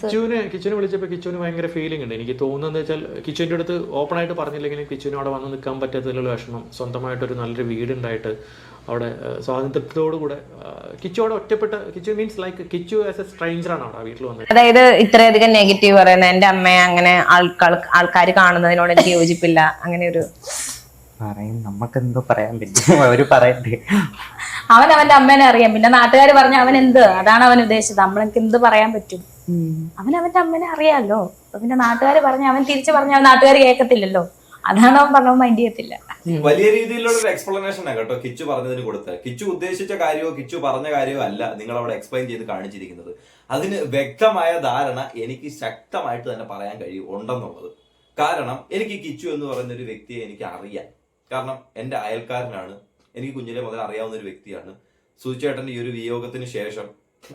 കിച്ചുവിനെ കിച്ചുവിനെ വിളിച്ചപ്പോൾ കിച്ചുവിന് ഭയങ്കര ഫീലിംഗ് ഉണ്ട്. എനിക്ക് തോന്നുന്നത് വെച്ചാൽ കിച്ചുവിന്റെ അടുത്ത് ഓപ്പൺ ആയിട്ട് പറഞ്ഞില്ലെങ്കിലും കിച്ചുവിന് അവിടെ വന്ന് നിൽക്കാൻ പറ്റാത്തതിലുള്ള വിഷമം സ്വന്തമായിട്ടൊരു നല്ലൊരു വീടുണ്ടായിട്ട് അവിടെ സ്വാതന്ത്ര്യത്തോടുകൂടെ കിച്ചു അവിടെ ഒറ്റപ്പെട്ട Kichu means like Kichu as a സ്ട്രേഞ്ചറാണ് അവിടെ വീട്ടിൽ വന്നത്. അതായത് ഇത്രയധികം നെഗറ്റീവ് പറയുന്നത് എന്റെ അമ്മയെ അങ്ങനെ ആൾക്കാർ ആൾക്കാർ കാണുന്നതിനോട് എനിക്ക് യോജിപ്പില്ല. അങ്ങനെ ഒരു പറയും നമുക്ക് എന്തോ പറയാൻ പറ്റും. അവർ പറയട്ടെ. അവൻ അവന്റെ അമ്മേനെ അറിയാം. പിന്നെ നാട്ടുകാർ പറഞ്ഞ അവൻ എന്ത് അതാണ് അവൻ ഉദ്ദേശിച്ചത്. നമ്മൾക്ക് എന്ത് പറയാൻ പറ്റും? അവൻ അവന്റെ അമ്മനെ അപ്പൊ പിന്നെ നാട്ടുകാർ പറഞ്ഞ അവൻ തിരിച്ചു പറഞ്ഞ അവൻ നാട്ടുകാർ കേൾക്കത്തില്ലല്ലോ അതാണ് അവൻ പറഞ്ഞ മൈൻഡ് ചെയ്യത്തില്ല. വലിയ രീതിയിലുള്ള ഒരു എക്സ്പ്ലനേഷൻ ആണ് കേട്ടോ കിച്ചു പറഞ്ഞതിന് കൊടുത്ത് കിച്ചു ഉദ്ദേശിച്ച കാര്യമോ കിച്ചു പറഞ്ഞ കാര്യമോ അല്ല നിങ്ങൾ അവിടെ എക്സ്പ്ലെയിൻ ചെയ്ത് കാണിച്ചിരിക്കുന്നത്. അതിന് വ്യക്തമായ ധാരണ എനിക്ക് ശക്തമായിട്ട് തന്നെ പറയാൻ കഴിയും ഉണ്ടെന്നുള്ളത്. കാരണം എനിക്ക് കിച്ചു എന്ന് പറയുന്ന ഒരു വ്യക്തിയെ എനിക്ക് അറിയാം. കാരണം എന്റെ അയൽക്കാരനാണ്. എനിക്ക് കുഞ്ഞിലെ മുതൽ അറിയാവുന്ന ഒരു വ്യക്തിയാണ്. സുചേട്ടന്റെ ഈ ഒരു വിയോഗത്തിന് ശേഷം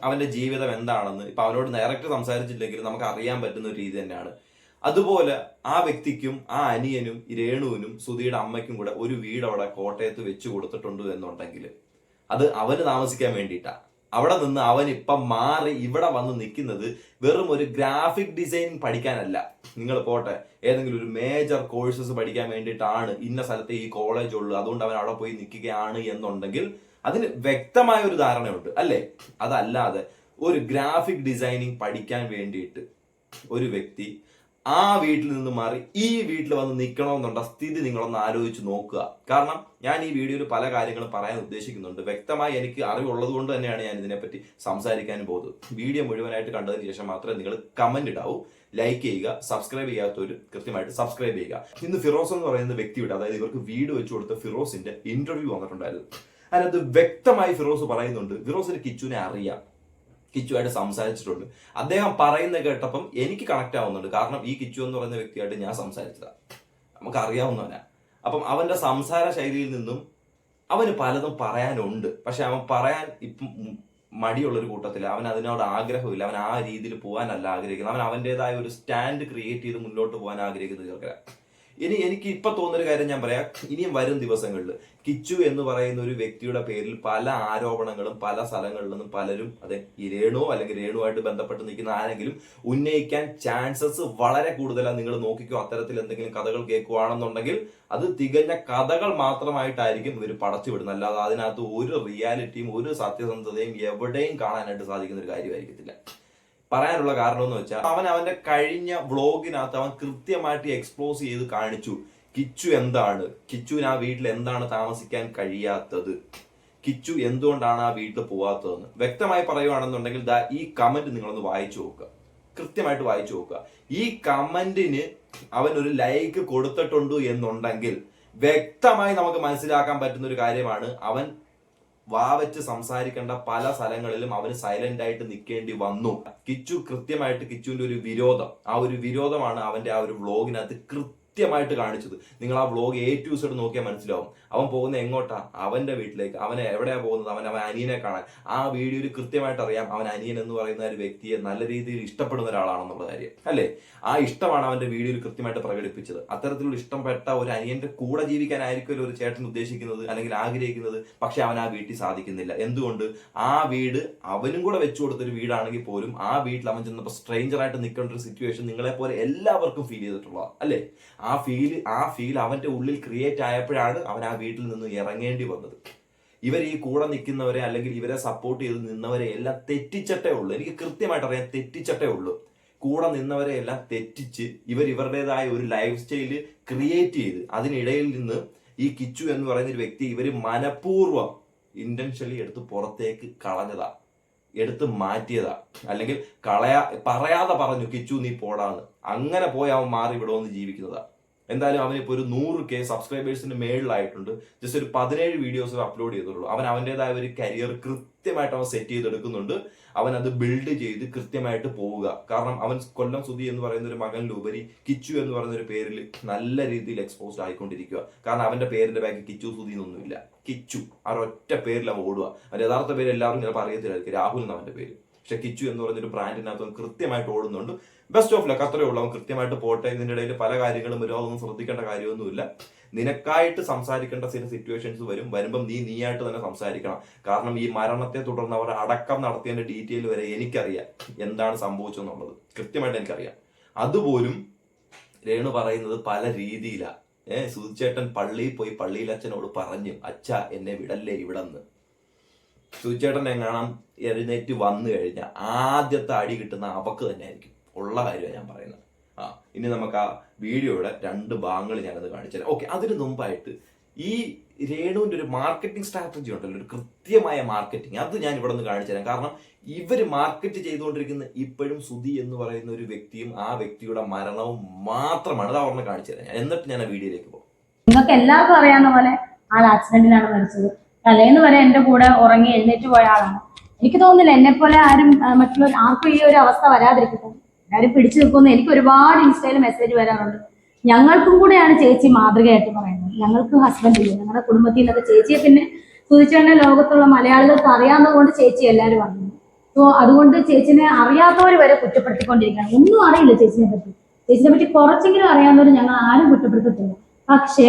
അവന്റെ ജീവിതം എന്താണെന്ന് ഇപ്പൊ അവനോട് ഡയറക്റ്റ് സംസാരിച്ചില്ലെങ്കിലും നമുക്ക് അറിയാൻ പറ്റുന്ന ഒരു രീതി തന്നെയാണ്. അതുപോലെ ആ വ്യക്തിക്കും ആ അനിയനും രേണുവിനും സുധിയുടെ അമ്മയ്ക്കും കൂടെ ഒരു വീട് അവിടെ കോട്ടയത്ത് വെച്ചു കൊടുത്തിട്ടുണ്ട് എന്നുണ്ടെങ്കിൽ അത് അവന് താമസിക്കാൻ വേണ്ടിയിട്ടാ. അവിടെ നിന്ന് അവൻ ഇപ്പം മാറി ഇവിടെ വന്ന് നിൽക്കുന്നത് വെറും ഒരു ഗ്രാഫിക് ഡിസൈൻ പഠിക്കാനല്ല. നിങ്ങൾ പോട്ടെ ഏതെങ്കിലും ഒരു മേജർ കോഴ്സസ് പഠിക്കാൻ വേണ്ടിയിട്ടാണ് ഇന്ന സ്ഥലത്ത് ഈ കോളേജ് ഉള്ളു അതുകൊണ്ട് അവൻ അവിടെ പോയി നിൽക്കുകയാണ് എന്നുണ്ടെങ്കിൽ അതിന് വ്യക്തമായ ഒരു ധാരണയുണ്ട്. അല്ലേ? അതല്ലാതെ ഒരു ഗ്രാഫിക് ഡിസൈനിങ് പഠിക്കാൻ വേണ്ടിയിട്ട് ഒരു വ്യക്തി ആ വീട്ടിൽ നിന്ന് മാറി ഈ വീട്ടിൽ വന്ന് നിൽക്കണമെന്നുള്ള സ്ഥിതി നിങ്ങളൊന്ന് ആലോചിച്ച് നോക്കുക. കാരണം ഞാൻ ഈ വീഡിയോയിൽ പല കാര്യങ്ങളും പറയാൻ ഉദ്ദേശിക്കുന്നുണ്ട്. വ്യക്തമായി എനിക്ക് അറിവുള്ളത് കൊണ്ട് തന്നെയാണ് ഞാൻ ഇതിനെപ്പറ്റി സംസാരിക്കാൻ പോകുന്നത്. വീഡിയോ മുഴുവനായിട്ട് കണ്ടതിന് ശേഷം മാത്രമേ നിങ്ങൾ കമന്റ് ഇടാവൂ. ലൈക്ക് ചെയ്യുക സബ്സ്ക്രൈബ് ചെയ്യാത്തവർ കൃത്യമായിട്ട് സബ്സ്ക്രൈബ് ചെയ്യുക. ഇന്ന് ഫിറോസ് എന്ന് പറയുന്ന വ്യക്തിയുടെ അതായത് ഇവർക്ക് വീട് വെച്ചു കൊടുത്ത ഫിറോസിന്റെ ഇന്റർവ്യൂ വന്നിട്ടുണ്ടായിരുന്നു. അതിനകത്ത് വ്യക്തമായി ഫിറോസ് പറയുന്നുണ്ട്. ഫിറോസിന് കിച്ചുവിനെ അറിയാം. കിച്ചുവായിട്ട് സംസാരിച്ചിട്ടുണ്ട്. അദ്ദേഹം പറയുന്ന കേട്ടപ്പം എനിക്ക് കണക്ട് ആവുന്നുണ്ട്. കാരണം ഈ കിച്ചു എന്ന് പറയുന്ന വ്യക്തിയായിട്ട് ഞാൻ സംസാരിച്ചതാണ് നമുക്ക് അറിയാവുന്നവനാ. അപ്പം അവന്റെ സംസാര ശൈലിയിൽ നിന്നും അവന് പലതും പറയാനുണ്ട്. പക്ഷെ അവൻ പറയാൻ ഇപ്പം മടിയുള്ള ഒരു കൂട്ടത്തിൽ അവൻ അതിനോട് ആഗ്രഹമില്ല. അവൻ ആ രീതിയിൽ പോകാനല്ല ആഗ്രഹിക്കുന്നത്. അവൻ അവന്റെതായ ഒരു സ്റ്റാൻഡ് ക്രിയേറ്റ് ചെയ്ത് മുന്നോട്ട് പോകാൻ ആഗ്രഹിക്കുന്ന ചെറുക്കര ഇനി എനിക്ക് ഇപ്പൊ തോന്നുന്ന ഒരു കാര്യം ഞാൻ പറയാം. ഇനിയും വരും ദിവസങ്ങളിൽ കിച്ചു എന്ന് പറയുന്ന ഒരു വ്യക്തിയുടെ പേരിൽ പല ആരോപണങ്ങളും പല സ്ഥലങ്ങളിൽ നിന്നും പലരും അതെ ഈ രേണുവോ അല്ലെങ്കിൽ രേണുവായിട്ട് ബന്ധപ്പെട്ട് നിൽക്കുന്ന ആരെങ്കിലും ഉന്നയിക്കാൻ ചാൻസസ് വളരെ കൂടുതലാണ്. നിങ്ങൾ നോക്കിക്കോ അത്തരത്തിൽ എന്തെങ്കിലും കഥകൾ കേൾക്കുവാണെന്നുണ്ടെങ്കിൽ അത് തികഞ്ഞ കഥകൾ മാത്രമായിട്ടായിരിക്കും ഇവർ പടച്ചു വിടുന്നത്. അല്ലാതെ അതിനകത്ത് ഒരു റിയാലിറ്റിയും ഒരു സത്യസന്ധതയും എവിടെയും കാണാനായിട്ട് സാധിക്കുന്ന ഒരു കാര്യമായിരിക്കത്തില്ല. പറയാനുള്ള കാരണം എന്ന് വെച്ചാൽ അവൻ അവന്റെ കഴിഞ്ഞ വ്ളോഗിനകത്ത് അവൻ കൃത്യമായിട്ട് എക്സ്പ്ലോസ് ചെയ്ത് കാണിച്ചു. കിച്ചു എന്താണ്? കിച്ചുവിന് ആ വീട്ടിൽ എന്താണ് താമസിക്കാൻ കഴിയാത്തത്? കിച്ചു എന്തുകൊണ്ടാണ് ആ വീട്ടിൽ പോവാത്തതെന്ന് വ്യക്തമായി പറയുവാണെന്നുണ്ടെങ്കിൽ ദാ ഈ കമന്റ് നിങ്ങളൊന്ന് വായിച്ചു നോക്കുക. കൃത്യമായിട്ട് വായിച്ചു നോക്കുക. ഈ കമന്റിന് അവൻ ഒരു ലൈക്ക് കൊടുത്തിട്ടുണ്ട് എന്നുണ്ടെങ്കിൽ വ്യക്തമായി നമുക്ക് മനസ്സിലാക്കാൻ പറ്റുന്ന ഒരു കാര്യമാണ് അവൻ വാവച്ച് സംസാരിക്കേണ്ട പല സ്ഥലങ്ങളിലും അവന് സൈലന്റ് ആയിട്ട് നിൽക്കേണ്ടി വന്നു. കിച്ചു കൃത്യമായിട്ട് കിച്ചുവിന്റെ ഒരു വിരോധം. ആ ഒരു വിരോധമാണ് അവന്റെ ആ ഒരു വ്ളോഗിനകത്ത് കൃത്യമായിട്ട് കാണിച്ചത്. നിങ്ങൾ ആ വ്ളോഗ് എ ടു സെഡ് നോക്കിയാൽ മനസ്സിലാവും. അവൻ പോകുന്ന എങ്ങോട്ടാ? അവന്റെ വീട്ടിലേക്ക്. അവൻ എവിടെയാ പോകുന്നത്? അവൻ അവൻ അനിയനെ കാണാൻ. ആ വീഡിയോയിൽ കൃത്യമായിട്ട് അറിയാം അവൻ അനിയൻ എന്ന് പറയുന്ന ഒരു വ്യക്തിയെ നല്ല രീതിയിൽ ഇഷ്ടപ്പെടുന്ന ഒരാളാണെന്നുള്ള കാര്യം. അല്ലേ? ആ ഇഷ്ടമാണ് അവന്റെ വീഡിയോയിൽ കൃത്യമായിട്ട് പ്രകടിപ്പിച്ചത്. അത്തരത്തിലുള്ള ഇഷ്ടപ്പെട്ട ഒരു അനിയന്റെ കൂടെ ജീവിക്കാനായിരിക്കും ഒരു ചേട്ടൻ ഉദ്ദേശിക്കുന്നത് അല്ലെങ്കിൽ ആഗ്രഹിക്കുന്നത്. പക്ഷെ അവൻ ആ വീട്ടിൽ സാധിക്കുന്നില്ല. എന്തുകൊണ്ട്? ആ വീട് അവനും കൂടെ വെച്ചു കൊടുത്തൊരു വീടാണെങ്കിൽ പോലും ആ വീട്ടിൽ അവൻ ചെന്നപ്പോൾ സ്ട്രേഞ്ചർ ആയിട്ട് നിൽക്കേണ്ട ഒരു സിറ്റുവേഷൻ നിങ്ങളെ പോലെ എല്ലാവർക്കും ഫീൽ ചെയ്തിട്ടുള്ള അല്ലേ? ആ ഫീൽ ആ ഫീൽ അവന്റെ ഉള്ളിൽ ക്രിയേറ്റ് ആയപ്പോഴാണ് അവൻ ആ വീട്ടിൽ നിന്ന് ഇറങ്ങേണ്ടി വന്നത്. ഇവർ ഈ കൂടെ നിൽക്കുന്നവരെ അല്ലെങ്കിൽ ഇവരെ സപ്പോർട്ട് ചെയ്ത് നിന്നവരെ എല്ലാം തെറ്റിച്ചിട്ടേ ഉള്ളൂ. എനിക്ക് കൃത്യമായിട്ട് അറിയാം തെറ്റിച്ചിട്ടേ ഉള്ളൂ. കൂടെ നിന്നവരെ എല്ലാം തെറ്റിച്ച് ഇവർ ഇവരുടേതായ ഒരു ലൈഫ് സ്റ്റൈൽ ക്രിയേറ്റ് ചെയ്ത് അതിനിടയിൽ നിന്ന് ഈ കിച്ചു എന്ന് പറയുന്ന ഒരു വ്യക്തി ഇവർ മനഃപൂർവം ഇന്റൻഷ്യലി എടുത്ത് പുറത്തേക്ക് കളഞ്ഞതാ. എടുത്ത് മാറ്റിയതാ. അല്ലെങ്കിൽ കളയാ പറയാതെ പറഞ്ഞു കിച്ചു നീ പോടാന്ന്. അങ്ങനെ പോയി അവൻ മാറി ഇവിടെ വന്ന് ജീവിക്കുന്നതാ. എന്തായാലും അവനിപ്പോൾ ഒരു നൂറ് കെ സബ്സ്ക്രൈബേഴ്സിന് മേളിലായിട്ടുണ്ട്. ജസ്റ്റ് ഒരു പതിനേഴ് വീഡിയോസ് അപ്ലോഡ് ചെയ്തിട്ടുള്ളൂ അവൻ അവന്റെതായ ഒരു കരിയർ കൃത്യമായിട്ട് അവൻ സെറ്റ് ചെയ്തെടുക്കുന്നുണ്ട്. അവൻ അത് ബിൽഡ് ചെയ്ത് കൃത്യമായിട്ട് പോവുക. കാരണം അവൻ കൊല്ലം സുധി എന്ന് പറയുന്ന ഒരു മകനിലുപരി കിച്ചു എന്ന് പറയുന്ന ഒരു പേരിൽ നല്ല രീതിയിൽ എക്സ്പോസ്ഡ് ആയിക്കൊണ്ടിരിക്കുക. കാരണം അവന്റെ പേരിന്റെ ബാക്കി കിച്ചു സുധി എന്നൊന്നുമില്ല കിച്ചു. ആ ഒറ്റ പേരിൽ അവൻ ഓടുക. അവന്റെ യഥാർത്ഥ പേര് എല്ലാവരും ചിലപ്പോൾ അറിയത്തില്ലായിരിക്കും രാഹുൽ എന്ന് അവന്റെ പേര്. പക്ഷെ കിച്ചു എന്ന് പറഞ്ഞൊരു ബ്രാൻഡിനകത്ത് കൃത്യമായിട്ട് ഓടുന്നുണ്ട്. ബെസ്റ്റ് ഓഫ് ലക്ക് അത്രേ ഉള്ളൂ. അവൻ കൃത്യമായിട്ട് പോട്ടെ. ഇതിന്റെ ഇടയിൽ പല കാര്യങ്ങളും വരും അതൊന്നും ശ്രദ്ധിക്കേണ്ട കാര്യമൊന്നുമില്ല. നിനക്കായിട്ട് സംസാരിക്കേണ്ട ചില സിറ്റുവേഷൻസ് വരും. വരുമ്പം നീ നീയായിട്ട് തന്നെ സംസാരിക്കണം. കാരണം ഈ മരണത്തെ തുടർന്ന് അവർ അടക്കം നടത്തിയതിന്റെ ഡീറ്റെയിൽ വരെ എനിക്കറിയാം. എന്താണ് സംഭവിച്ചെന്നുള്ളത് കൃത്യമായിട്ട് എനിക്കറിയാം. അതുപോലും രേണു പറയുന്നത് പല രീതിയിലാണ് ഏഹ് സുധിച്ചേട്ടൻ പള്ളിയിൽ പോയി പള്ളിയിൽ അച്ഛനോട് പറഞ്ഞു അച്ഛ എന്നെ വിടല്ലേ ഇവിടെ നിന്ന് സുധിച്ചേട്ടനെ കാണാൻ എഴുന്നേറ്റ് വന്നു കഴിഞ്ഞാൽ ആദ്യത്തെ അടി കിട്ടുന്ന അവക്ക് തന്നെ ആയിരിക്കും ഉള്ള കാര്യമാണ് ഞാൻ പറയുന്നത്. ആ ഇനി നമുക്ക് ആ വീഡിയോയുടെ രണ്ട് ഭാഗങ്ങൾ ഞാനത് കാണിച്ചു തരാം. ഓക്കെ അതിന് മുമ്പായിട്ട് ഈ രേണുവിന്റെ ഒരു മാർക്കറ്റിംഗ് സ്ട്രാറ്റജി ഉണ്ടല്ലോ ഒരു കൃത്യമായ മാർക്കറ്റിംഗ്. അത് ഞാൻ ഇവിടെ നിന്ന് കാണിച്ചു തരാം. കാരണം ഇവർ മാർക്കറ്റ് ചെയ്തുകൊണ്ടിരിക്കുന്ന ഇപ്പോഴും സുധി എന്ന് പറയുന്ന ഒരു വ്യക്തിയും ആ വ്യക്തിയുടെ മരണവും മാത്രമാണ്. അത് അവിടെ കാണിച്ചു തരാം എന്നിട്ട് ഞാൻ ആ വീഡിയോയിലേക്ക് പോകും. നിങ്ങൾക്ക് എല്ലാവർക്കും അറിയാവുന്ന പോലെ ആൾ ആക്സിഡന്റിലാണ് മരിച്ചത്. തലേന്ന് വരെ എന്റെ കൂടെ ഉറങ്ങി എഴുന്നേറ്റ് പോയ ആളാണ്. എനിക്ക് തോന്നുന്നില്ല എന്നെ പോലെ ആരും മറ്റുള്ള ആർക്കും ഈ ഒരു അവസ്ഥ വരാതിരിക്കട്ടെ. എല്ലാവരും പിടിച്ചു നിൽക്കുന്നു എനിക്ക് ഒരുപാട് ഇൻസ്റ്റയിൽ മെസ്സേജ് വരാറുണ്ട്. ഞങ്ങൾക്കും കൂടെയാണ് ചേച്ചി മാതൃകയായിട്ട് പറയുന്നത്. ഞങ്ങൾക്ക് ഹസ്ബൻഡ് ഇല്ല. ഞങ്ങളുടെ കുടുംബത്തിൽ നിന്നൊക്കെ ചേച്ചിയെ പിന്നെ കുതിച്ചേണ്ട ലോകത്തുള്ള മലയാളികൾക്ക് അറിയാവുന്നതുകൊണ്ട് ചേച്ചി എല്ലാവരും പറഞ്ഞു സോ അതുകൊണ്ട് ചേച്ചിനെ അറിയാത്തവർ വരെ കുറ്റപ്പെടുത്തിക്കൊണ്ടിരിക്കുകയാണ്. ഒന്നും അറിയില്ല ചേച്ചിനെ പറ്റി. ചേച്ചിനെ പറ്റി കുറച്ചെങ്കിലും അറിയാവുന്നവർ ഞങ്ങൾ ആരും കുറ്റപ്പെടുത്തത്തില്ല. പക്ഷേ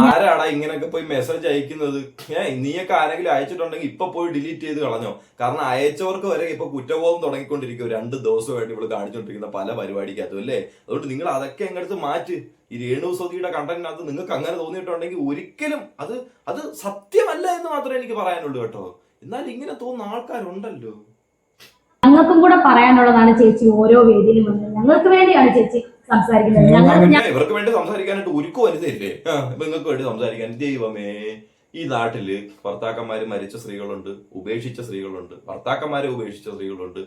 ആരാടാ ഇങ്ങനെയൊക്കെ പോയി മെസ്സേജ് അയക്കുന്നത്? ഏ നീയൊക്കെ ആരെങ്കിലും അയച്ചിട്ടുണ്ടെങ്കിൽ ഇപ്പൊ പോയി ഡിലീറ്റ് ചെയ്ത് കളഞ്ഞോ? കാരണം അയച്ചവർക്ക് വരെ ഇപ്പൊ കുറ്റബോധം തുടങ്ങിക്കൊണ്ടിരിക്കും രണ്ട് ദിവസമായിട്ട് ഇവൾ കാണിച്ചുകൊണ്ടിരിക്കുന്ന പല പരിപാടിക്കകത്തും അല്ലേ? അതുകൊണ്ട് നിങ്ങൾ അതൊക്കെ എങ്ങടുത്ത് മാറ്റി. ഈ രേണു സതിയുടെ കണ്ടന്റിനകത്ത് നിങ്ങൾക്ക് അങ്ങനെ തോന്നിയിട്ടുണ്ടെങ്കിൽ ഒരിക്കലും അത് അത് സത്യമല്ല എന്ന് മാത്രമേ എനിക്ക് പറയാനുള്ളൂ കേട്ടോ. എന്നാൽ ഇങ്ങനെ തോന്നുന്ന ആൾക്കാരുണ്ടല്ലോ. ഞങ്ങൾക്കും കൂടെ പറയാനുള്ളതാണ് ചേച്ചി ഓരോ വേദിയിലും വന്നത് ഞങ്ങൾക്ക് വേണ്ടിയാണ് ചേച്ചി സംസാരിക്കുന്നത്. ഞങ്ങൾ ഇവർക്ക് വേണ്ടി സംസാരിക്കാനായിട്ട് ഒരുക്കു വരുന്നില്ലേ ഇപ്പൊ നിങ്ങൾക്ക് വേണ്ടി സംസാരിക്കാൻ. ദൈവമേ ഈ നാട്ടിൽ ഭർത്താക്കന്മാര് മരിച്ച സ്ത്രീകളുണ്ട് ഉപേക്ഷിച്ച സ്ത്രീകളുണ്ട് ഭർത്താക്കന്മാരെ ഉപേക്ഷിച്ച സ്ത്രീകളുണ്ട്.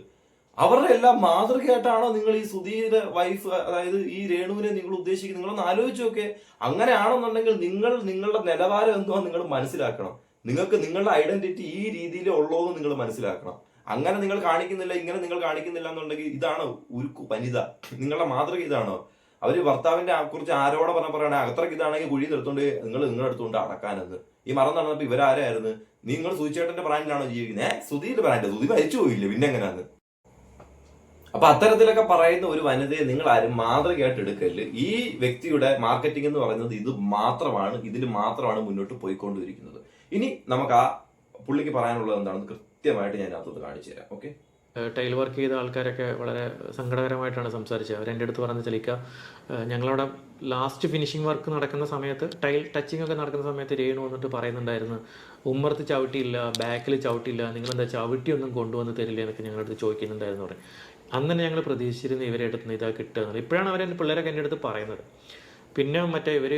അവരുടെ എല്ലാം മാതൃകയായിട്ടാണോ നിങ്ങൾ ഈ സുധീര വൈഫ് അതായത് ഈ രേണുവിനെ നിങ്ങൾ ഉദ്ദേശിക്കുന്നത്? നിങ്ങളൊന്ന് ആലോചിച്ച് നോക്കെ. അങ്ങനെയാണെന്നുണ്ടെങ്കിൽ നിങ്ങൾ നിങ്ങളുടെ നിലവാരം എന്തോ നിങ്ങൾ മനസ്സിലാക്കണം. നിങ്ങൾക്ക് നിങ്ങളുടെ ഐഡന്റിറ്റി ഈ രീതിയിലേ ഉള്ളൂ എന്ന് നിങ്ങൾ മനസ്സിലാക്കണം. അങ്ങനെ നിങ്ങൾ കാണിക്കുന്നില്ല ഇങ്ങനെ നിങ്ങൾ കാണിക്കുന്നില്ല എന്നുണ്ടെങ്കിൽ ഇതാണോ ഉരുക്കു വനിത? നിങ്ങളുടെ മാതൃക ഇതാണോ? അവർ ഭർത്താവിന്റെ കുറിച്ച് ആരോടെ പറഞ്ഞ പറയണേ? അത്രയ്ക്ക് ഇതാണെങ്കിൽ കുഴി നിർത്തുകൊണ്ട് നിങ്ങൾ നിങ്ങളുടെ അടുത്തുകൊണ്ട് അടക്കാനെന്ന്. ഈ മറന്നു നടന്നപ്പോ ഇവരാരായിരുന്നു? നിങ്ങൾ സുചേട്ടന്റെ ബ്രാൻഡിലാണോ ജീവിക്കുന്നത് സുധീന്റെ ബ്രാൻഡ് സുധി മരിച്ചു പോയില്ലേ? പിന്നെ എങ്ങനെയാന്ന് അപ്പൊ അത്തരത്തിലൊക്കെ പറയുന്ന ഒരു വനിതയെ നിങ്ങൾ ആരും മാതൃകയായിട്ട് എടുക്കൽ ഈ വ്യക്തിയുടെ മാർക്കറ്റിംഗ് എന്ന് പറയുന്നത് ഇത് മാത്രമാണ്. ഇതിൽ മാത്രമാണ് മുന്നോട്ട് പോയിക്കൊണ്ടിരിക്കുന്നത്. ഇനി നമുക്ക് ആ പുള്ളിക്ക് പറയാനുള്ളത് എന്താണെന്ന് കൃത്യമായിട്ട് ഞാൻ അതിനകത്ത് കാണിച്ചു തരാം. ഓക്കെ ടൈൽ വർക്ക് ചെയ്ത ആൾക്കാരൊക്കെ വളരെ സങ്കടകരമായിട്ടാണ് സംസാരിച്ചത്. അവരെ അടുത്ത് പറഞ്ഞ് ചലിക്ക ഞങ്ങളവിടെ ലാസ്റ്റ് ഫിനിഷിംഗ് വർക്ക് നടക്കുന്ന സമയത്ത് ടൈൽ ടച്ചിങ് ഒക്കെ നടക്കുന്ന സമയത്ത് രേണു വന്നിട്ട് പറയുന്നുണ്ടായിരുന്നു ഉമ്മർത്ത് ചവിട്ടിയില്ല ബാക്കിൽ ചവിട്ടിയില്ല നിങ്ങളെന്താ ചവിട്ടിയൊന്നും കൊണ്ടുവന്ന് തരില്ല എന്നൊക്കെ ഞങ്ങളുടെ അടുത്ത് ചോദിക്കുന്നുണ്ടായിരുന്നു പറയും അന്ന് ഞങ്ങൾ പ്രതീക്ഷിച്ചിരുന്നു ഇവരെ അടുത്ത് നിന്ന് ഇതാ കിട്ടുക ഇപ്പോഴാണ് അവർ എന്റെ പിള്ളേരൊക്കെ എന്റെ അടുത്ത് പറയുന്നത്. പിന്നെ മറ്റേ ഇവർ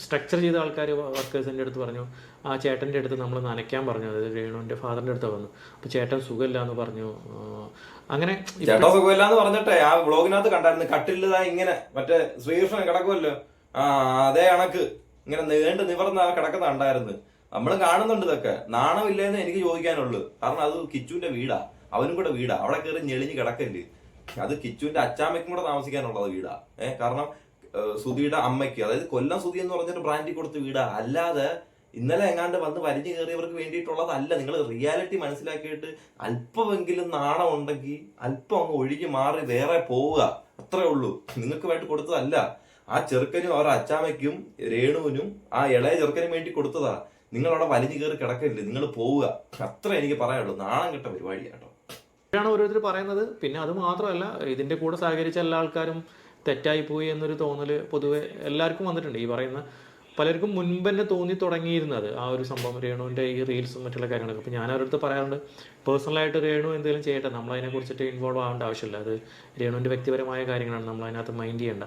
സ്ട്രക്ചർ ചെയ്ത ആൾക്കാർ വർക്കേഴ്സിന്റെ അടുത്ത് പറഞ്ഞു ആ ചേട്ടന്റെ അടുത്ത് നമ്മൾ നനയ്ക്കാൻ പറഞ്ഞു അതായത് രേണുവിന്റെ ഫാദറിന്റെ അടുത്ത് വന്നു. അപ്പോൾ ചേട്ടൻ സുഖമില്ല എന്ന് പറഞ്ഞു അങ്ങനെ ഇപ്പ- എന്ന് സുഖമില്ലാന്ന് പറഞ്ഞിട്ടെ ആ വ്ളോഗിനകത്ത് കണ്ടായിരുന്നു കട്ടിലിതാ ഇങ്ങനെ മറ്റേ ശ്രീകൃഷ്ണൻ കിടക്കുമല്ലോ ആ അതേ കണക്ക് ഇങ്ങനെ നീണ്ട് നിവർന്ന് കിടക്കുന്ന കണ്ടായിരുന്നു. നമ്മൾ കാണുന്നുണ്ട് ഇതൊക്കെ. നാണമില്ലെന്ന് എനിക്ക് ചോദിക്കാനുള്ളൂ. കാരണം അത് കിച്ചുവിന്റെ വീടാ. അവനും കൂടെ വീടാ. അവിടെ കയറി ഞെളിഞ്ഞ് കിടക്കൽ അത് കിച്ചുവിന്റെ അച്ചാമ്മയ്ക്കും കൂടെ താമസിക്കാനുള്ളത് വീടാ. ഏഹ് കാരണം സുധിയുടെ അമ്മയ്ക്ക് അതായത് കൊല്ലം സുധി എന്ന് പറഞ്ഞൊരു ബ്രാൻഡിൽ കൊടുത്ത് വീടാ. അല്ലാതെ ഇന്നലെ എങ്ങാണ്ട് വന്ന് വലിഞ്ഞു കയറിയവർക്ക് വേണ്ടിയിട്ടുള്ളതല്ല. നിങ്ങൾ റിയാലിറ്റി മനസ്സിലാക്കിയിട്ട് അല്പമെങ്കിലും നാണം ഉണ്ടെങ്കിൽ അല്പം അങ്ങ് ഒഴുകി മാറി വേറെ പോവുക. അത്രേ ഉള്ളൂ. നിങ്ങൾക്ക് വേണ്ടി കൊടുത്തതല്ല. ആ ചെറുക്കനും അവരുടെ അച്ചാമ്മയ്ക്കും രേണുവിനും ആ ഇളയ ചെറുക്കനും വേണ്ടി കൊടുത്തതാ. നിങ്ങൾ അവിടെ വലിഞ്ഞു കയറി കിടക്കരുത്. നിങ്ങൾ പോവുക. അത്ര എനിക്ക് പറയാനുള്ളൂ. നാണം കെട്ട പരിപാടിയാണ് കേട്ടോ. ഇതാണ് ഓരോരുത്തർ പറയുന്നത്. പിന്നെ അത് മാത്രമല്ല ഇതിന്റെ കൂടെ സഹകരിച്ച എല്ലാ ആൾക്കാരും തെറ്റായിപ്പോയി എന്നൊരു തോന്നൽ പൊതുവെ എല്ലാവർക്കും വന്നിട്ടുണ്ട്. ഈ പറയുന്ന പലർക്കും മുൻപ് തന്നെ തോന്നി തുടങ്ങിയിരുന്നത് ആ ഒരു സംഭവം രേണുവിന്റെ ഈ റീൽസും മറ്റുള്ള കാര്യങ്ങളൊക്കെ. അപ്പോൾ ഞാൻ അവരടുത്ത് പറയാറുണ്ട് പേഴ്സണലായിട്ട് രേണു എന്തെങ്കിലും ചെയ്യട്ടെ നമ്മൾ അതിനെക്കുറിച്ചിട്ട് ഇൻവോൾവ് ആവേണ്ട ആവശ്യമില്ല. അത് രേണുവിന്റെ വ്യക്തിപരമായ കാര്യങ്ങളാണ് നമ്മൾ അതിനകത്ത് മൈൻഡ് ചെയ്യേണ്ട.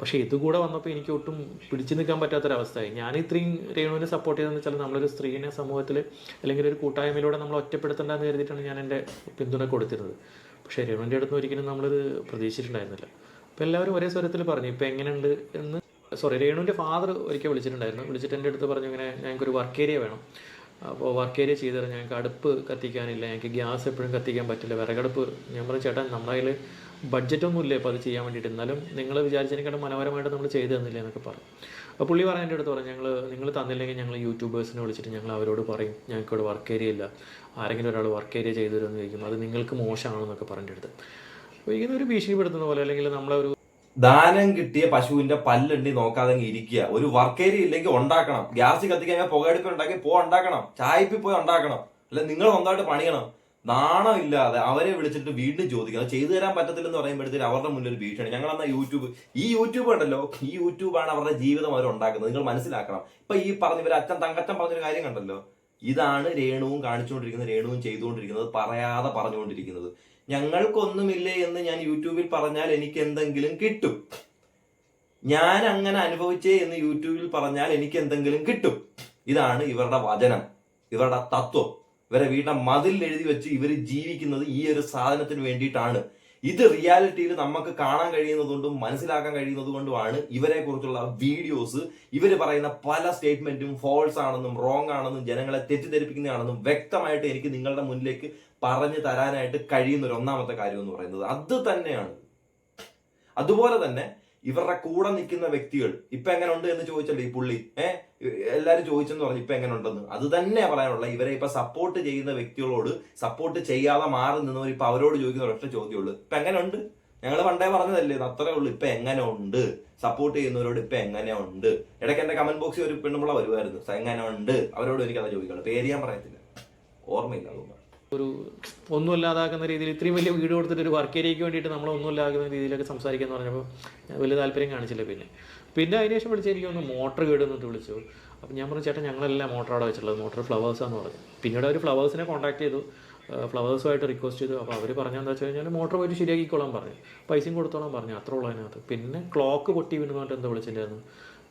പക്ഷേ ഇതുകൂടെ വന്നപ്പോൾ എനിക്ക് ഒട്ടും പിടിച്ചു നിൽക്കാൻ പറ്റാത്തൊരവസ്ഥയായി. ഞാൻ ഇത്രയും രേണുവിനെ സപ്പോർട്ട് ചെയ്തതെന്ന് വെച്ചാൽ നമ്മളൊരു സ്ത്രീനെ സമൂഹത്തിൽ അല്ലെങ്കിൽ ഒരു കൂട്ടായ്മയിലൂടെ നമ്മൾ ഒറ്റപ്പെടുത്തേണ്ടെന്ന് കരുതിയിട്ടാണ് ഞാൻ എന്റെ പിന്തുണ കൊടുത്തിരുന്നത്. പക്ഷേ രേണുവിന്റെ അടുത്ത് ഒരിക്കലും നമ്മളിത് പ്രതീക്ഷിച്ചിട്ടുണ്ടായിരുന്നില്ല. അപ്പോൾ എല്ലാവരും ഒരേ സ്വരത്തിൽ പറഞ്ഞു ഇപ്പോൾ എങ്ങനെയുണ്ട്? എന്ന് സോറി രേണുവിന്റെ ഫാദർ ഒരിക്കൽ വിളിച്ചിട്ടുണ്ടായിരുന്നു. വിളിച്ചിട്ട് എന്റെ അടുത്ത് പറഞ്ഞു ഇങ്ങനെ ഞങ്ങൾക്കൊരു വർക്ക് ഏരിയ വേണം. അപ്പോൾ വർക്ക് ഏരിയ ചെയ്ത് തരാം. ഞങ്ങൾക്ക് അടുപ്പ് കത്തിക്കാനില്ല. ഞങ്ങൾക്ക് ഗ്യാസ് എപ്പോഴും കത്തിക്കാൻ പറ്റില്ല. വിറകടുപ്പ്. ഞാൻ പറഞ്ഞു ചേട്ടാ നമ്മുടെ കയ്യിൽ ബഡ്ജറ്റൊന്നുമില്ല ഇപ്പോൾ അത് ചെയ്യാൻ വേണ്ടിയിട്ട്. എന്നാലും നിങ്ങൾ വിചാരിച്ചതിനേക്കാളും മനോഹരമായിട്ട് നമ്മൾ ചെയ്തു തന്നില്ല? എന്നൊക്കെ പറഞ്ഞു. അപ്പോൾ പുള്ളി പറയാൻ എന്റെ അടുത്ത് പറഞ്ഞു ഞങ്ങൾ നിങ്ങൾ തന്നില്ലെങ്കിൽ ഞങ്ങൾ യൂട്യൂബേഴ്സിനെ വിളിച്ചിട്ട് ഞങ്ങൾ അവരോട് പറയും ഞങ്ങൾക്ക് ഇവിടെ വർക്ക് ഏരിയ ഇല്ല. ആരെങ്കിലും ഒരാൾ വർക്ക് ഏരിയ ചെയ്തു തരുമെന്ന് ചോദിക്കും അത് നിങ്ങൾക്ക് മോശമാണെന്നൊക്കെ പറഞ്ഞിട്ട് അടുത്ത് ഇങ്ങനെ ഒരു ഭീഷണിപ്പെടുത്തുന്ന പോലെ അല്ലെങ്കിൽ നമ്മളെ ഒരു ദാനം കിട്ടിയ പശുവിന്റെ പല്ലുണ്ടി നോക്കാതെ ഇരിക്കുക. ഒരു വർക്ക് ഏരിയ ഇല്ലെങ്കിൽ ഉണ്ടാക്കണം. ഗ്യാസ് കത്തിക്കാൻ പുകയടുപ്പ് ഉണ്ടാക്കി പോ ഉണ്ടാക്കണം. ചായപ്പിൽ പോയി ഉണ്ടാക്കണം. അല്ല നിങ്ങൾ സ്വന്തമായിട്ട് പണിയണം. നാണം ഇല്ലാതെ അവരെ വിളിച്ചിട്ട് വീണ്ടും ചോദിക്കുക ചെയ്തു തരാൻ പറ്റത്തില്ലെന്ന് പറയുമ്പോഴത്തേക്ക് അവരുടെ മുന്നിൽ ഭീഷണി. ഞങ്ങൾ എന്നാൽ യൂട്യൂബ് ഈ യൂട്യൂബ് ഉണ്ടല്ലോ. ഈ യൂട്യൂബാണ് അവരുടെ ജീവിതം അവർ ഉണ്ടാക്കുന്നത്. നിങ്ങൾ മനസ്സിലാക്കണം. ഇപ്പൊ ഈ പറഞ്ഞ ഇവർ അച്ഛൻ തങ്കച്ചൻ പറഞ്ഞൊരു കാര്യം കണ്ടല്ലോ? ഇതാണ് രേണുവും കാണിച്ചുകൊണ്ടിരിക്കുന്നത് രേണുവും ചെയ്തുകൊണ്ടിരിക്കുന്നത് പറയാതെ പറഞ്ഞുകൊണ്ടിരിക്കുന്നത്. ഞങ്ങൾക്കൊന്നുമില്ലേ എന്ന് ഞാൻ യൂട്യൂബിൽ പറഞ്ഞാൽ എനിക്ക് എന്തെങ്കിലും കിട്ടും. ഞാൻ അങ്ങനെ അനുഭവിച്ചേ എന്ന് യൂട്യൂബിൽ പറഞ്ഞാൽ എനിക്ക് എന്തെങ്കിലും കിട്ടും. ഇതാണ് ഇവരുടെ വചനം. ഇവരുടെ തത്വം. ഇവരെ വീടിന്റെ മതിൽ എഴുതി വെച്ച് ഇവർ ജീവിക്കുന്നത് ഈ ഒരു സാധനത്തിന് വേണ്ടിയിട്ടാണ്. ഇത് റിയാലിറ്റിയിൽ നമുക്ക് കാണാൻ കഴിയുന്നതുകൊണ്ടും മനസ്സിലാക്കാൻ കഴിയുന്നത് കൊണ്ടുമാണ് ഇവരെ കുറിച്ചുള്ള വീഡിയോസ് ഇവർ പറയുന്ന പല സ്റ്റേറ്റ്മെന്റും ഫോൾസ് ആണെന്നും റോങ് ആണെന്നും ജനങ്ങളെ തെറ്റിദ്ധരിപ്പിക്കുന്നതാണെന്നും വ്യക്തമായിട്ട് എനിക്ക് നിങ്ങളുടെ മുന്നിലേക്ക് പറഞ്ഞു തരാനായിട്ട് കഴിയുന്ന ഒരു ഒന്നാമത്തെ കാര്യം എന്ന് പറയുന്നത് അത് തന്നെയാണ്. അതുപോലെ തന്നെ ഇവരുടെ കൂടെ നിൽക്കുന്ന വ്യക്തികൾ ഇപ്പൊ എങ്ങനെ ഉണ്ട് എന്ന് ചോദിച്ചല്ലോ ഈ പുള്ളി. ഏഹ് എല്ലാരും ചോദിച്ചെന്ന് പറഞ്ഞു ഇപ്പൊ എങ്ങനെ ഉണ്ടെന്ന് അത് തന്നെ പറയാനുള്ള ഇവരെ ഇപ്പൊ സപ്പോർട്ട് ചെയ്യുന്ന വ്യക്തികളോട് സപ്പോർട്ട് ചെയ്യാതെ മാറി നിന്നവർ ഇപ്പൊ അവരോട് ചോദിക്കുന്ന ഒരൊറ്റ ചോദ്യമുള്ളൂ. ഇപ്പൊ എങ്ങനെ ഉണ്ട് ഞങ്ങൾ പണ്ടേ പറഞ്ഞതല്ലേ അത്രേ ഉള്ളൂ. ഇപ്പൊ എങ്ങനെ ഉണ്ട് സപ്പോർട്ട് ചെയ്യുന്നവരോട് ഇപ്പൊ എങ്ങനെ ഉണ്ട് ഇടയ്ക്ക് എന്റെ കമന്റ് ബോക്സിൽ ഒരു പെണ്ണുമ്പള വരുമായിരുന്നു "സ, എങ്ങനെ ഉണ്ട് അവരോട് എനിക്ക് അത് ചോദിക്കണം പേര് ഞാൻ പറയത്തില്ല. ഓർമ്മയില്ല അതുകൊണ്ട് ഒരു ഒന്നുമില്ലാതാക്കുന്ന രീതിയിൽ ഇത്രയും വലിയ വീട് കൊടുത്തിട്ട് ഒരു വർക്ക് ഏരിയയ്ക്ക് വേണ്ടിയിട്ട് നമ്മൾ ഒന്നും ഇല്ലാതാക്കുന്ന രീതിയിലൊക്കെ സംസാരിക്കാന്ന് പറഞ്ഞപ്പോൾ ഞാൻ വലിയ താല്പര്യം കാണിച്ചില്ല പിന്നെ. പിന്നെ അതിന് ശേഷം വിളിച്ച് എനിക്ക് ഒന്ന് മോട്ടർ കേടുന്നിട്ട് വിളിച്ചു. അപ്പം ഞാൻ പറഞ്ഞു ചേട്ടാ ഞങ്ങളെല്ലാം മോട്ടർ അവിടെ വെച്ചിട്ടുള്ളത്? മോട്ടർ ഫ്ലവേഴ്സാന്ന് പറഞ്ഞു. പിന്നീട് അവർ ഫ്ലവേഴ്സിനെ കോൺടാക്ട് ചെയ്തു. ഫ്ലവേഴ്സുമായിട്ട് റിക്വസ്റ്റ് ചെയ്തു. അപ്പോൾ അവർ പറഞ്ഞതെന്താ വെച്ച് കഴിഞ്ഞാൽ മോട്ടർ പോയിട്ട് ശരിയാക്കിക്കോളാൻ പറഞ്ഞു. പൈസയും കൊടുത്തോളാൻ പറഞ്ഞു. അത്ര ഉള്ളൂ അതിനകത്ത്. പിന്നെ ക്ലോക്ക് പൊട്ടി വീണെന്നിട്ട് എന്താ വിളിച്ചിട്ടുണ്ടായിരുന്നു.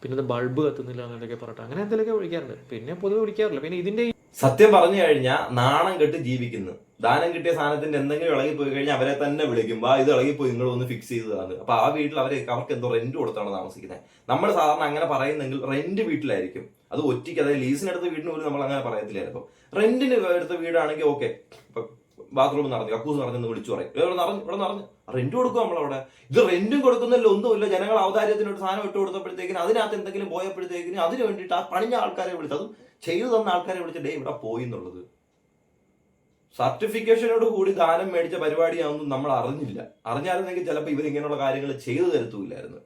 പിന്നെ ബൾബ് കത്തുന്നില്ല എന്നൊക്കെ പറഞ്ഞിട്ട് അങ്ങനെ എന്തെങ്കിലുമൊക്കെ വിളിക്കാറുണ്ട്. പിന്നെ പൊതുവെ വിളിക്കാറില്ല. പിന്നെ ഇതിന്റെ സത്യം പറഞ്ഞു കഴിഞ്ഞാൽ നാണം കെട്ട് ജീവിക്കുന്നു. ദാനം കിട്ടിയ സാധനത്തിന്റെ എന്തെങ്കിലും ഇളകി പോയി കഴിഞ്ഞാൽ അവരെ തന്നെ വിളിക്കും. വാ ഇത് ഇളകിപ്പോയി നിങ്ങൾ ഒന്ന് ഫിക്സ് ചെയ്തതാണ് അപ്പൊ ആ വീട്ടിൽ അവരെ അവർക്ക് എന്തോ റെന്റ് കൊടുത്താണ് താമസിക്കുന്നത് നമ്മൾ സാധാരണ അങ്ങനെ പറയുന്നെങ്കിൽ റെന്റ് വീട്ടിലായിരിക്കും. അത് ഒറ്റയ്ക്ക് അതായത് ലീസിനെടുത്ത വീടിന് പോലും നമ്മൾ അങ്ങനെ പറയത്തില്ലായിരുന്നു റെന്റിന് എടുത്ത വീടാണെങ്കിൽ ഓക്കെ ബാത്റൂം നടന്നു കക്കൂസ് നടന്നു വിളിച്ചു പറയും. ഇവിടെ നടന്നു ഇവിടെ നടന്നു. റെന്റ് കൊടുക്കും നമ്മളവിടെ? ഇത് റെന്റും കൊടുക്കുന്നില്ല ഒന്നുമില്ല. ജനങ്ങൾ ഔദാര്യത്തിനൊരു സാധനം ഇട്ട് കൊടുത്തപ്പോഴത്തേക്കിന് അതിനകത്ത് എന്തെങ്കിലും പോയപ്പോഴത്തേക്കിന് അതിന് വേണ്ടിയിട്ട് ആ പണിഞ്ഞ ആൾക്കാരെ വിളിച്ചു. അതും ചെയ്തു തന്ന ആൾക്കാരെ വിളിച്ചിട്ട് ഇവിടെ പോയി എന്നുള്ളത്. സർട്ടിഫിക്കേഷനോട് കൂടി ദാനം മേടിച്ച പരിപാടിയാണെന്നും നമ്മൾ അറിഞ്ഞില്ല. അറിഞ്ഞായിരുന്നെങ്കിൽ ചിലപ്പോൾ ഇവർ ഇങ്ങനെയുള്ള കാര്യങ്ങൾ ചെയ്തു തരത്തുമില്ലായിരുന്നു.